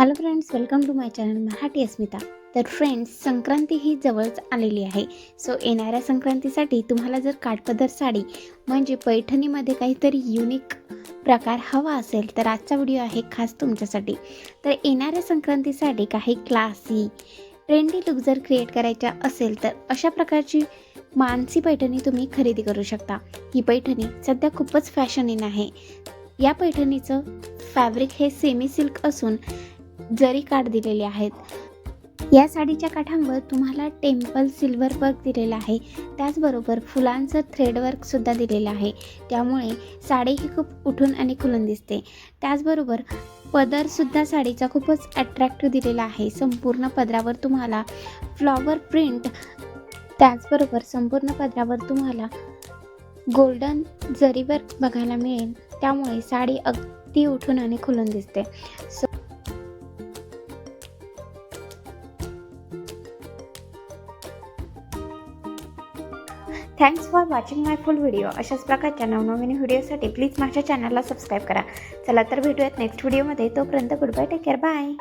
Hello friends welcome to my channel Marathi Asmita तर friends Sankranti ही जवळच आलेली आहे. सो येणाऱ्या संक्रांतीसाठी तुम्हाला जर काठपदर साडी म्हणजे पैठणीमध्ये काहीतरी युनिक प्रकार हवा असेल तर आजचा व्हिडिओ आहे खास तुमच्यासाठी. तर येणाऱ्या संक्रांतीसाठी काही क्लासी ट्रेंडी लुक जर क्रिएट करायच्या असेल तर अशा प्रकारची मानसी पैठणी तुम्ही खरेदी करू शकता. ही पैठणी सध्या खूपच फॅशन इन आहे. या पैठणीचं फॅब्रिक हे सेमी सिल्क असून जरी काठ दिलेले आहेत. या साडीच्या काठांवर तुम्हाला टेम्पल सिल्वर वर्क दिलेलं आहे. त्याचबरोबर फुलांचं थ्रेडवर्क सुद्धा दिलेलं आहे. त्यामुळे साडी ही खूप उठून आणि खुलून दिसते. त्याचबरोबर पदरसुद्धा साडीचा खूपच अट्रॅक्टिव्ह दिलेला आहे. संपूर्ण पदरावर तुम्हाला फ्लॉवर प्रिंट त्याचबरोबर संपूर्ण पदरावर तुम्हाला गोल्डन जरीवर बघायला मिळेल त्यामुळे साडी अगदी उठून आणि खुलून दिसते. So thanks for watching my full video अशाच प्रकारच्या नवनवीन व्हिडिओसाठी प्लीज माझ्या चॅनलला सबस्क्राईब करा. चला तर भेटूयात नेक्स्ट व्हिडिओमध्ये तोपर्यंत good bye take care bye